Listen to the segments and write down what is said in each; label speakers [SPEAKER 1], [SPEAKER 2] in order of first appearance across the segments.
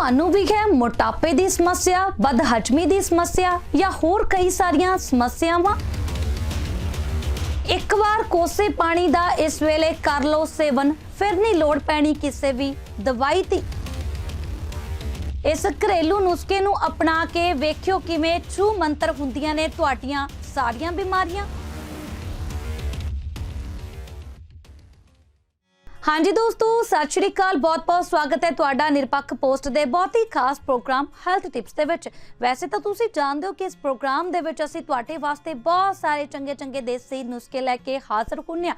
[SPEAKER 1] ਤੁਹਾਨੂੰ ਵੀ ਹੈ ਮੋਟਾਪੇ ਦੀ ਸਮੱਸਿਆ ਬਦਹਜਮੀ ਦੀ ਸਮੱਸਿਆ ਜਾਂ ਹੋਰ ਕਈ ਸਾਰੀਆਂ ਸਮੱਸਿਆਵਾਂ? ਇੱਕ ਵਾਰ ਕੋਸੇ ਪਾਣੀ ਦਾ ਇਸ ਵੇਲੇ ਕਰ ਲਓ ਸੇਵਨ, ਫਿਰ ਨਹੀਂ ਲੋੜ ਪੈਣੀ ਕਿਸੇ ਵੀ ਦਵਾਈ ਦੀ। ਇਸ ਘਰੇਲੂ ਨੁਸਖੇ ਨੂੰ ਅਪਣਾ ਕੇ ਵੇਖਿਓ ਕਿਵੇਂ ਛੂ ਮੰਤਰ ਹੁੰਦੀਆਂ ਨੇ ਤੁਹਾਡੀਆਂ ਸਾਰੀਆਂ ਬਿਮਾਰੀਆਂ। ਹਾਂਜੀ ਦੋਸਤੋ, ਸਤਿ ਸ਼੍ਰੀ ਅਕਾਲ। ਬਹੁਤ-ਬਹੁਤ ਸਵਾਗਤ ਹੈ ਤੁਹਾਡਾ ਨਿਰਪੱਖ ਪੋਸਟ ਦੇ ਬਹੁਤ ਹੀ ਖਾਸ ਪ੍ਰੋਗਰਾਮ ਹੈਲਥ ਟਿਪਸ ਦੇ ਵਿੱਚ। ਵੈਸੇ ਤਾਂ ਤੁਸੀਂ ਜਾਣਦੇ ਹੋ ਕਿ ਇਸ ਪ੍ਰੋਗਰਾਮ ਦੇ ਵਿੱਚ ਅਸੀਂ ਤੁਹਾਡੇ ਵਾਸਤੇ ਬਹੁਤ ਸਾਰੇ ਚੰਗੇ-ਚੰਗੇ ਦੇਸੀ ਨੁਸਖੇ ਲੈ ਕੇ ਹਾਜ਼ਰ ਹੁੰਨੇ ਆ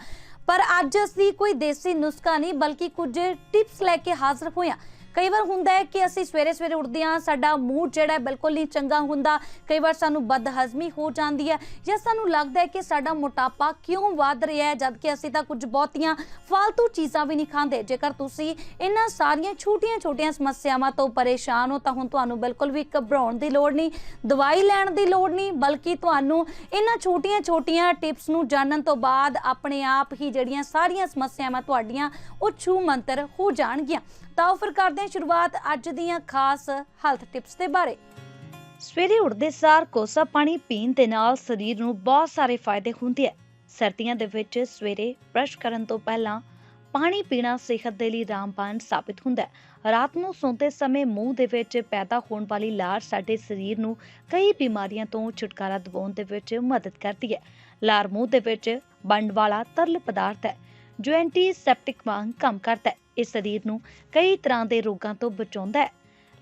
[SPEAKER 1] ਪਰ ਅੱਜ ਅਸੀਂ ਕੋਈ ਦੇਸੀ ਨੁਸਖਾ ਨਹੀਂ, ਬਲਕਿ ਕੁਝ ਟਿਪਸ ਲੈ ਕੇ ਹਾਜ਼ਰ ਹੋਏ ਹਾਂ। ਕਈ ਵਾਰ ਹੁੰਦਾ ਹੈ ਕਿ ਅਸੀਂ ਸਵੇਰੇ ਸਵੇਰੇ ਉੱਠਦੇ ਹਾਂ, ਸਾਡਾ ਮੂਡ ਜਿਹੜਾ ਬਿਲਕੁਲ ਨਹੀਂ ਚੰਗਾ ਹੁੰਦਾ। ਕਈ ਵਾਰ ਸਾਨੂੰ ਬਦਹਜ਼ਮੀ ਹੋ ਜਾਂਦੀ ਹੈ ਜਾਂ ਸਾਨੂੰ ਲੱਗਦਾ ਹੈ ਕਿ ਸਾਡਾ ਮੋਟਾਪਾ ਕਿਉਂ ਵੱਧ ਰਿਹਾ ਹੈ ਜਦ ਕਿ ਅਸੀਂ ਤਾਂ ਕੁਝ ਬਹੁਤੀਆਂ ਫालतू ਚੀਜ਼ਾਂ ਵੀ ਨਹੀਂ ਖਾਂਦੇ। ਜੇਕਰ ਤੁਸੀਂ ਇਹਨਾਂ ਸਾਰੀਆਂ ਛੋਟੀਆਂ-ਛੋਟੀਆਂ ਸਮੱਸਿਆਵਾਂ ਤੋਂ ਪਰੇਸ਼ਾਨ ਹੋ, ਤਾਂ ਹੁਣ ਤੁਹਾਨੂੰ ਬਿਲਕੁਲ ਵੀ ਘਬਰਾਉਣ ਦੀ ਲੋੜ ਨਹੀਂ, ਦਵਾਈ ਲੈਣ ਦੀ ਲੋੜ ਨਹੀਂ, ਬਲਕਿ ਤੁਹਾਨੂੰ ਇਹਨਾਂ ਛੋਟੀਆਂ-ਛੋਟੀਆਂ ਟਿਪਸ ਨੂੰ ਜਾਣਨ ਤੋਂ ਬਾਅਦ ਆਪਣੇ ਆਪ ਹੀ ਜਿਹੜੀਆਂ ਸਾਰੀਆਂ ਸਮੱਸਿਆਵਾਂ ਤੁਹਾਡੀਆਂ, ਉਹ ਛੂ ਮੰਤਰ ਹੋ ਜਾਣਗੀਆਂ। ਤਾਂ ਆਓ ਫਿਰ ਕਰਦੇ ਹਾਂ ਸ਼ੁਰੂਆਤ ਅੱਜ ਦੀਆਂ ਖਾਸ ਹੈਲਥ ਟਿਪਸ ਦੇ ਬਾਰੇ। ਸਵੇਰੇ ਉੱਠਦੇ ਸਾਰ ਕੋਸਾ ਪਾਣੀ ਪੀਣ ਦੇ ਨਾਲ ਸਰੀਰ ਨੂੰ ਬਹੁਤ ਸਾਰੇ ਫਾਇਦੇ ਹੁੰਦੇ ਆ। ਸਰਦੀਆਂ ਦੇ ਵਿੱਚ ਸਵੇਰੇ ਬ੍ਰਸ਼ ਕਰਨ ਤੋਂ ਪਹਿਲਾਂ ਪਾਣੀ ਪੀਣਾ ਸਿਹਤ ਦੇ ਲਈ ਰਾਮਬਾਣ ਸਾਬਿਤ ਹੁੰਦਾ ਹੈ। ਰਾਤ ਨੂੰ ਸੌਂਦੇ ਸਮੇਂ ਮੂੰਹ ਦੇ ਵਿੱਚ ਪੈਦਾ ਹੋਣ ਵਾਲੀ ਲਾਰ ਸਾਡੇ ਸਰੀਰ ਨੂੰ ਕਈ ਬਿਮਾਰੀਆਂ ਤੋਂ ਛੁਟਕਾਰਾ ਦਿਵਾਉਣ ਦੇ ਵਿੱਚ ਮਦਦ ਕਰਦੀ ਹੈ। ਲਾਰ ਮੂੰਹ ਦੇ ਵਿੱਚ ਬਣਨ ਵਾਲਾ ਤਰਲ ਪਦਾਰਥ ਹੈ, ਜੋ ਐਂਟੀਸੈਪਟਿਕ ਵਾਂਗ ਕੰਮ ਕਰਦਾ ਹੈ। ਇਹ ਸਰੀਰ ਨੂੰ ਕਈ ਤਰ੍ਹਾਂ ਦੇ ਰੋਗਾਂ ਤੋਂ ਬਚਾਉਂਦਾ ਹੈ।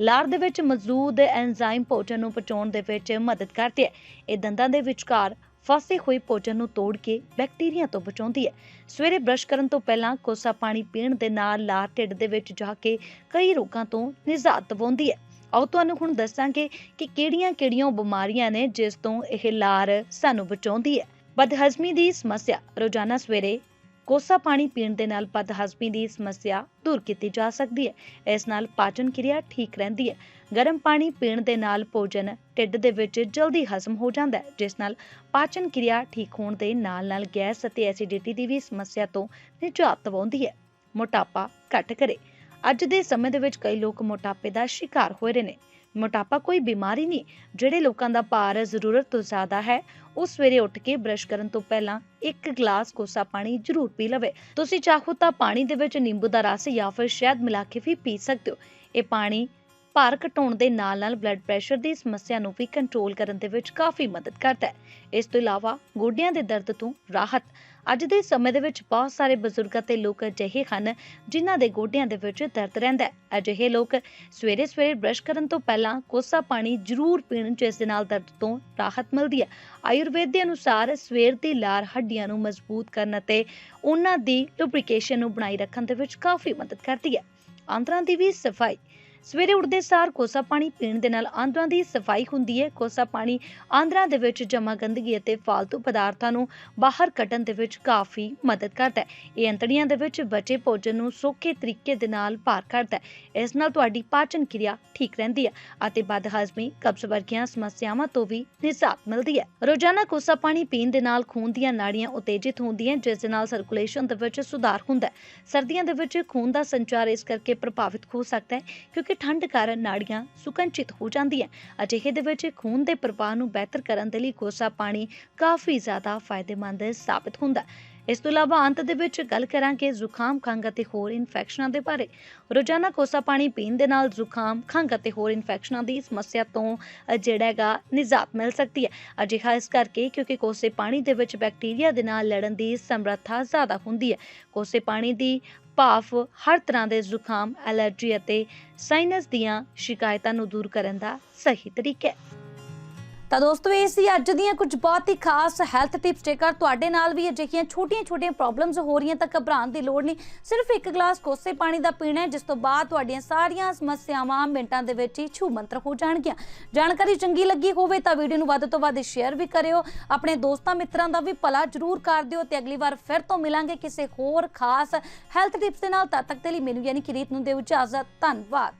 [SPEAKER 1] ਲਾਰ ਦੇ ਵਿੱਚ ਮੌਜੂਦ ਐਂਜ਼ਾਈਮ ਭੋਜਨ ਨੂੰ ਪਚਾਉਣ ਦੇ ਵਿੱਚ ਮਦਦ ਕਰਦੀ ਹੈ। ਇਹ ਦੰਦਾਂ ਦੇ ਵਿਚਕਾਰ ਫਸੇ ਹੋਏ ਭੋਜਨ ਨੂੰ ਤੋੜ ਕੇ ਬੈਕਟੀਰੀਆ ਤੋਂ ਬਚਾਉਂਦੀ ਹੈ। ਸਵੇਰੇ ਬ੍ਰਸ਼ ਕਰਨ ਤੋਂ ਪਹਿਲਾਂ ਕੋਸਾ ਪਾਣੀ ਪੀਣ ਦੇ ਨਾਲ ਲਾਰ ਢਿੱਡ ਦੇ ਵਿੱਚ ਜਾ ਕੇ ਕਈ ਰੋਗਾਂ ਤੋਂ ਨਿਜਾਤ ਦਿਵਾਉਂਦੀ ਹੈ। ਆਓ ਤੁਹਾਨੂੰ ਹੁਣ ਦੱਸਾਂਗੇ ਕਿ ਕਿਹੜੀਆਂ-ਕਿਹੜੀਆਂ ਬਿਮਾਰੀਆਂ ਨੇ ਜਿਸ ਤੋਂ ਇਹ ਲਾਰ ਸਾਨੂੰ ਬਚਾਉਂਦੀ ਹੈ। ਬਦਹਜ਼ਮੀ ਦੀ ਸਮੱਸਿਆ ਰੋਜ਼ਾਨਾ ਸਵੇਰੇ ਕੋਸਾ ਪਾਣੀ ਪੀਣ ਦੇ ਨਾਲ ਬਦਹਜ਼ਮੀ ਦੀ ਸਮੱਸਿਆ ਦੂਰ ਕੀਤੀ ਜਾ ਸਕਦੀ ਹੈ। ਇਸ ਨਾਲ ਪਾਚਨ ਕਿਰਿਆ ਠੀਕ ਰਹਿੰਦੀ ਹੈ। ਗਰਮ ਪਾਣੀ ਪੀਣ ਦੇ ਨਾਲ ਭੋਜਨ ਢਿੱਡ ਦੇ ਵਿੱਚ ਜਲਦੀ ਹਜ਼ਮ ਹੋ ਜਾਂਦਾ ਹੈ, ਜਿਸ ਨਾਲ ਪਾਚਨ ਕਿਰਿਆ ਠੀਕ ਹੋਣ ਦੇ ਨਾਲ-ਨਾਲ ਗੈਸ ਅਤੇ ਐਸਿਡਿਟੀ ਦੀ ਵੀ ਸਮੱਸਿਆ ਤੋਂ ਨਿਜਾਤ ਦਿਵਾਉਂਦੀ ਹੈ। ਮੋਟਾਪਾ ਘੱਟ ਕਰੇ। ਅੱਜ ਦੇ ਸਮੇਂ ਦੇ ਵਿੱਚ ਕਈ ਲੋਕ ਮੋਟਾਪੇ ਦਾ ਸ਼ਿਕਾਰ ਹੋ ਰਹੇ ਨੇ। ਮੋਟਾਪਾ ਕੋਈ ਬਿਮਾਰੀ ਨਹੀਂ, ਜਿਹੜੇ ਲੋਕਾਂ ਦਾ ਭਾਰ, ਜ਼ਰੂਰਤ ਤੋਂ ਜ਼ਿਆਦਾ ਹੈ, ਉਹ ਸਵੇਰੇ ਉੱਠ ਕੇ ਬ੍ਰਸ਼ ਕਰਨ ਤੋਂ ਪਹਿਲਾਂ ਇੱਕ ਗਲਾਸ ਕੋਸਾ ਪਾਣੀ ਜ਼ਰੂਰ ਪੀ ਲਵੇ। ਤੁਸੀਂ ਚਾਹੋ ਤਾਂ ਪਾਣੀ ਦੇ ਵਿੱਚ ਨਿੰਬੂ ਦਾ ਰਸ ਜਾਂ ਫਿਰ ਸ਼ਹਿਦ ਮਿਲਾ ਕੇ ਵੀ ਪੀ ਸਕਦੇ ਹੋ। ਇਹ ਪਾਣੀ ਭਾਰ ਘਟਾਉਣ ਦੇ ਨਾਲ-ਨਾਲ ਬਲੱਡ ਪ੍ਰੈਸ਼ਰ ਦੀ ਸਮੱਸਿਆ ਨੂੰ ਵੀ ਕੰਟਰੋਲ ਕਰਨ ਦੇ ਵਿੱਚ ਕਾਫੀ ਮਦਦ ਕਰਦਾ ਹੈ। ਇਸ ਤੋਂ ਇਲਾਵਾ ਗੋਡਿਆਂ ਦੇ ਦਰਦ ਤੋਂ ਰਾਹਤ ਅੱਜ ਦੇ ਸਮੇਂ ਦੇ ਵਿੱਚ ਬਹੁਤ ਸਾਰੇ ਬਜ਼ੁਰਗ ਅਤੇ ਲੋਕ ਅਜਿਹੇ ਹਨ ਜਿਨ੍ਹਾਂ ਦੇ ਗੋਡਿਆਂ ਦੇ ਵਿੱਚ ਦਰਦ ਰਹਿੰਦਾ ਹੈ। ਅਜਿਹੇ ਲੋਕ ਸਵੇਰੇ ਸਵੇਰੇ ਬ੍ਰਸ਼ ਕਰਨ ਤੋਂ ਪਹਿਲਾਂ ਕੋਸਾ ਪਾਣੀ ਜ਼ਰੂਰ ਪੀਣ, ਜਿਸ ਦੇ ਨਾਲ ਦਰਦ ਤੋਂ ਰਾਹਤ ਮਿਲਦੀ ਹੈ। ਆਯੁਰਵੇਦ ਦੇ ਅਨੁਸਾਰ ਸਵੇਰ ਦੀ ਲਾਰ ਹੱਡੀਆਂ ਨੂੰ ਮਜ਼ਬੂਤ ਕਰਨ ਅਤੇ ਉਹਨਾਂ ਦੀ ਲੁਬਰੀਕੇਸ਼ਨ ਨੂੰ ਬਣਾਈ ਰੱਖਣ ਦੇ ਵਿੱਚ ਕਾਫੀ ਮਦਦ ਕਰਦੀ ਹੈ। ਆਂਦਰਾਂ ਦੀ ਵੀ ਸਫ਼ਾਈ ਸਵੇਰੇ ਉੱਠਦੇ ਸਾਰ ਕੋਸਾ ਪਾਣੀ ਪੀਣ ਦੇ ਨਾਲ ਆਂਦਰਾਂ ਦੀ ਸਫ਼ਾਈ ਹੁੰਦੀ ਹੈ। ਕੋਸਾ ਪਾਣੀ ਆਂਦਰਾਂ ਦੇ ਵਿੱਚ ਜਮਾ ਗੰਦਗੀ ਅਤੇ ਫालतू ਪਦਾਰਥਾਂ ਨੂੰ ਬਾਹਰ ਕੱਢਣ ਦੇ ਵਿੱਚ ਕਾਫੀ ਮਦਦ ਕਰਦਾ ਹੈ। ਇਹ ਅੰਤੜੀਆਂ ਦੇ ਵਿੱਚ ਬਚੇ ਭੋਜਨ ਨੂੰ ਸੌਖੇ ਤਰੀਕੇ ਦੇ ਨਾਲ ਪਾਰ ਕਰਦਾ ਹੈ। ਇਸ ਨਾਲ ਤੁਹਾਡੀ ਪਾਚਨ ਕਿਰਿਆ ਠੀਕ ਰਹਿੰਦੀ ਹੈ ਅਤੇ ਬਦਹਜ਼ਮੀ ਕਬਜ਼ ਵਰਗੀਆਂ ਸਮੱਸਿਆਵਾਂ ਤੋਂ ਵੀ ਨਿਜਾਤ ਮਿਲਦੀ ਹੈ। ਰੋਜ਼ਾਨਾ ਕੋਸਾ ਪਾਣੀ ਪੀਣ ਦੇ ਨਾਲ ਖੂਨ ਦੀਆਂ ਨਾੜੀਆਂ ਉਤੇਜਿਤ ਹੁੰਦੀਆਂ ਜਿਸ ਦੇ ਨਾਲ ਸਰਕੂਲੇਸ਼ਨ ਦੇ ਵਿੱਚ ਸੁਧਾਰ ਹੁੰਦਾ ਹੈ। ਸਰਦੀਆਂ ਦੇ ਵਿੱਚ ਖੂਨ ਦਾ ਸੰਚਾਰ ਇਸ ਕਰਕੇ ਪ੍ਰਭਾਵਿਤ ਹੋ ਸਕਦਾ ਹੈ ਕਿਉਂਕਿ ਠੰਡ ਕਾਰਨ ਨਾੜੀਆਂ ਸੁਕੰਚਿਤ ਹੋ ਜਾਂਦੀਆਂ ਅਜਿਹੇ ਦੇ ਵਿੱਚ ਖੂਨ ਦੇ ਪ੍ਰਵਾਹ ਨੂੰ ਬਿਹਤਰ ਕਰਨ ਦੇ ਲਈ ਕੋਸਾ ਪਾਣੀ ਕਾਫੀ ਜ਼ਿਆਦਾ ਫਾਇਦੇਮੰਦ ਸਾਬਿਤ ਹੁੰਦਾ ਹੈ। ਇਸ ਤੋਂ ਇਲਾਵਾ ਅੰਤ ਦੇ ਵਿੱਚ ਗੱਲ ਕਰਾਂਗੇ ਜ਼ੁਕਾਮ, ਖੰਘ ਅਤੇ ਹੋਰ ਇਨਫੈਕਸ਼ਨਾਂ ਦੇ ਬਾਰੇ। ਰੋਜ਼ਾਨਾ ਕੋਸਾ ਪਾਣੀ ਪੀਣ ਦੇ ਨਾਲ ਜ਼ੁਕਾਮ, ਖੰਘ ਅਤੇ ਹੋਰ ਇਨਫੈਕਸ਼ਨਾਂ ਦੀ ਸਮੱਸਿਆ ਤੋਂ ਜਿਹੜਾ ਹੈਗਾ, ਨਿਜਾਤ ਮਿਲ ਸਕਦੀ ਹੈ। ਅਜਿਹਾ ਇਸ ਕਰਕੇ ਕਿਉਂਕਿ ਕੋਸੇ ਪਾਣੀ ਦੇ ਵਿੱਚ ਬੈਕਟੀਰੀਆ ਦੇ ਨਾਲ ਲੜਨ ਦੀ ਸਮਰੱਥਾ ਜ਼ਿਆਦਾ ਹੁੰਦੀ ਹੈ। ਕੋਸੇ ਪਾਣੀ ਦੀ ਭਾਫ ਹਰ ਤਰ੍ਹਾਂ ਦੇ ਜ਼ੁਕਾਮ, ਐਲਰਜੀ ਅਤੇ ਸਾਈਨਸ ਦੀਆਂ ਸ਼ਿਕਾਇਤਾਂ ਨੂੰ ਦੂਰ ਕਰਨ ਦਾ ਸਹੀ ਤਰੀਕਾ ਹੈ। ਤਾਂ ਦੋਸਤੋ, ਇਹ ਸੀ ਅੱਜ ਦੀਆਂ ਕੁਝ ਬਹੁਤ ਹੀ ਖਾਸ ਹੈਲਥ ਟਿਪਸ ਜੇਕਰ ਤੁਹਾਡੇ ਨਾਲ ਵੀ ਅਜਿਹੀਆਂ ਛੋਟੀਆਂ-ਛੋਟੀਆਂ ਪ੍ਰੋਬਲਮਸ ਹੋ ਰਹੀਆਂ ਤਾਂ ਘਬਰਾਉਣ ਦੀ ਲੋੜ ਨਹੀਂ। ਸਿਰਫ ਇੱਕ ਗਲਾਸ ਕੋਸੇ ਪਾਣੀ ਦਾ ਪੀਣਾ ਹੈ, ਜਿਸ ਤੋਂ ਬਾਅਦ ਤੁਹਾਡੀਆਂ ਸਾਰੀਆਂ ਸਮੱਸਿਆਵਾਂ ਮਿੰਟਾਂ ਦੇ ਵਿੱਚ ਹੀ ਛੂ ਮੰਤਰ ਹੋ ਜਾਣਗੀਆਂ। ਜਾਣਕਾਰੀ ਚੰਗੀ ਲੱਗੀ ਹੋਵੇ ਤਾਂ ਵੀਡੀਓ ਨੂੰ ਵੱਧ ਤੋਂ ਵੱਧ ਸ਼ੇਅਰ ਵੀ ਕਰਿਓ। ਆਪਣੇ ਦੋਸਤਾਂ ਮਿੱਤਰਾਂ ਦਾ ਵੀ ਭਲਾ ਜ਼ਰੂਰ ਕਰ ਦਿਓ ਤੇ ਅਗਲੀ ਵਾਰ ਫਿਰ ਤੋਂ ਮਿਲਾਂਗੇ ਕਿਸੇ ਹੋਰ ਖਾਸ ਹੈਲਥ ਟਿਪਸ ਦੇ ਨਾਲ। ਤਦ ਤੱਕ ਦੇ ਲਈ ਮੈਨੂੰ ਯਾਨੀ ਕਿ ਰੀਤ ਨੂੰ ਦਿਓ ਇਜਾਜ਼ਤ। ਧੰਨਵਾਦ।